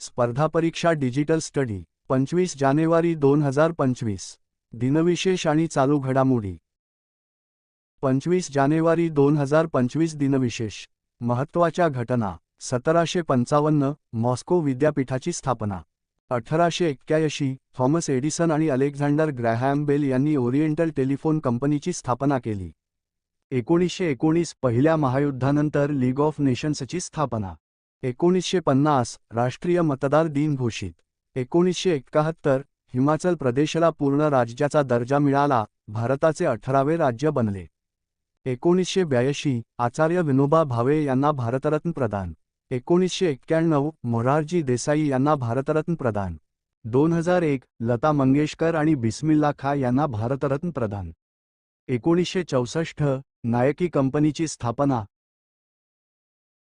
स्पर्धा परीक्षा digital study पंचवीस जानेवारी दोन हजार पंचवीस. दिनविशेष आणि चालू घडामोडी. पंचवीस जानेवारी दोन हजार पंचवीस दिनविशेष. महत्त्वाच्या घटना सतराशे पंचावन्न मॉस्को विद्यापीठाची स्थापना. अठराशे एक्क्याऐंशी थॉमस एडिसन आणि अलेक्झांडर ग्रॅहॅम बेल यांनी ओरिएंटल टेलिफोन कंपनीची स्थापना केली. एकोणीसशे एकोणीस पहिल्या महायुद्धानंतर लीग ऑफ नेशन्सची स्थापना. एकोणीसशे पन्नास राष्ट्रीय मतदार दिन घोषित. एकोणीसशे एक्काहत्तर हिमाचल प्रदेशला पूर्ण राज्याचा दर्जा मिळाला भारताचे अठरावे राज्य बनले. एकोणीसशे ब्याऐंशी आचार्य विनोबा भावे यांना भारतरत्न प्रदान. एकोणीसशे एक्क्याण्णव मोरारजी देसाई यांना भारतरत्न प्रदान. दोन हजार एक लता मंगेशकर आणि बिस्मिल्ला खा यांना भारतरत्न प्रदान. एकोणीसशे चौसष्ट नायकी कंपनीची स्थापना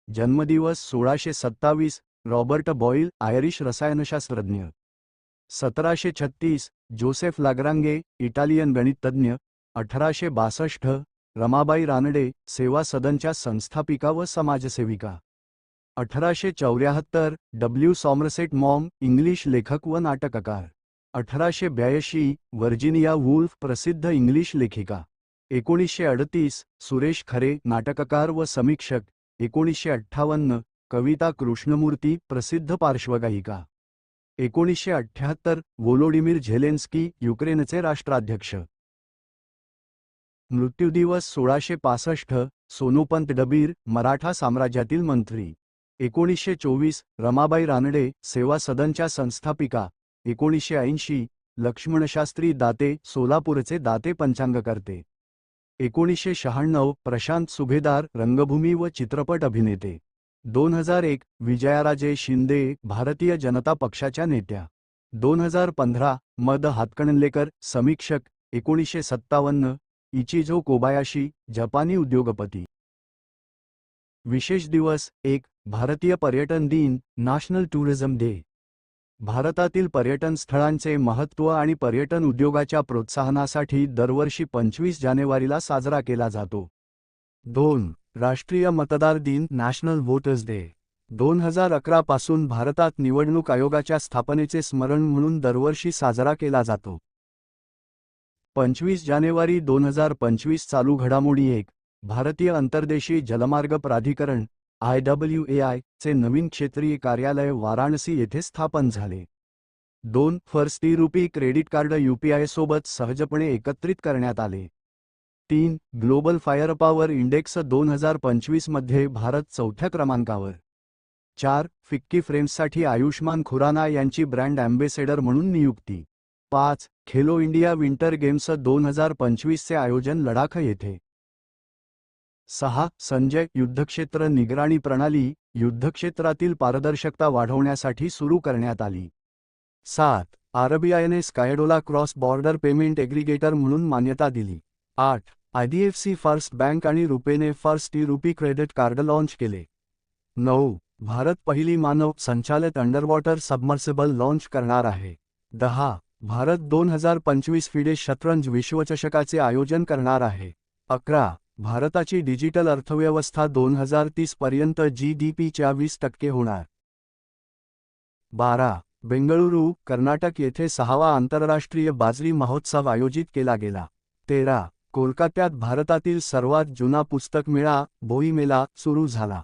जन्मदिवस सोळाशे सत्तावीस रॉबर्ट बॉईल आयरिश रसायनशास्त्रज्ञ. सतराशे छत्तीस जोसेफ लाग्रांगे इटालियन गणिततज्ञ अठराशे बासष्ट रमाबाई रानडे सेवा सदनच्या संस्थापिका व समाजसेविका. अठराशे चौऱ्याहत्तर डब्ल्यू सॉमरसेट मॉम इंग्लिश लेखक व नाटककार. अठराशे ब्याऐंशी व्हर्जिनिया वुल्फ प्रसिद्ध इंग्लिश लेखिका. एकोणीसशे अडतीस सुरेश खरे नाटककार व समीक्षक. एकोणीसशे अठ्ठावन्न कविता कृष्णमूर्ती प्रसिद्ध पार्श्वगायिका. एकोणीसशे अठ्ठ्याहत्तर वोलोडिमीर झेलेन्स्की युक्रेनचे राष्ट्राध्यक्ष. मृत्यूदिवस सोळाशे पासष्ट सोनोपंत डबीर मराठा साम्राज्यातील मंत्री. एकोणीसशे चोवीस रमाबाई रानडे सेवा सदनच्या संस्थापिका. एकोणीसशे ऐंशी लक्ष्मणशास्त्री दाते सोलापूरचे दाते पंचांगकर्ते. एकोणीसशे शहाण्णव प्रशांत सुभेदार रंगभूमी व चित्रपट अभिनेते. दोन हजार एक विजयाराजे शिंदे भारतीय जनता पक्षाच्या नेत्या. दोन हजार पंधरा मद हातकणलेकर समीक्षक एकोणीसशे सत्तावन्न इचिझो कोबायाशी जपानी उद्योगपती. विशेष दिवस एक भारतीय पर्यटन दिन नॅशनल टुरिझम डे भारतातील पर्यटन स्थळांचे महत्त्व आणि पर्यटन उद्योगाच्या प्रोत्साहनासाठी दरवर्षी पंचवीस जानेवारीला साजरा केला जातो. दोन राष्ट्रीय मतदार दिन नॅशनल व्होटर्स डे दोन हजार अकरा पासून भारतात निवडणूक आयोगाच्या स्थापनेचे स्मरण म्हणून दरवर्षी साजरा केला जातो. पंचवीस जानेवारी दोन हजार पंचवीस चालू घडामोडी एक भारतीय अंतर्देशीय जलमार्ग प्राधिकरण आय डब्ल्यू ए आय चे नवीन क्षेत्रीय कार्यालय वाराणसी येथे स्थापन झाले. दोन फर्स्टी रुपी क्रेडिट कार्ड यूपीआय सोबत सहजपणे एकत्रित करण्यात आले. तीन ग्लोबल फायर पॉवर इंडेक्स दोन हजार पंचवीसमध्ये भारत चौथ्या क्रमांकावर. चार फिक्की फ्रेम्ससाठी आयुष्मान खुराना यांची ब्रँड अँबेसेडर म्हणून नियुक्ती. पाच खेलो इंडिया विंटर गेम्स दोन हजार पंचवीसचे आयोजन लडाख येथे. सहा संजय युद्धक्षेत्र निगराणी प्रणाली युद्धक्षेत्रातील पारदर्शकता वाढवण्यासाठी सुरू करण्यात आली. सात आरबीआयने स्कायडोला क्रॉस बॉर्डर पेमेंट एग्रिगेटर म्हणून मान्यता दिली. आठ आयडीएफसी फर्स्ट बँक आणि रुपेने first T RuPay credit card launch केले. नऊ भारत पहिली मानव संचालित अंडरवॉटर सबमर्सिबल लॉन्च करणार आहे. दहा भारत दोन हजार पंचवीस फिडे शतरंज विश्वचषकाचे आयोजन करणार आहे. अकरा भारताची डिजिटल अर्थव्यवस्था दोन हजार तीस पर्यंत जी डी पीच्या वीस टक्के होणार. बारा. बेंगळुरू कर्नाटक येथे सहावा आंतरराष्ट्रीय बाजरी महोत्सव आयोजित केला गेला. तेरा. कोलकात्यात भारतातील सर्वात जुना पुस्तक मेळा बोईमेला सुरू झाला.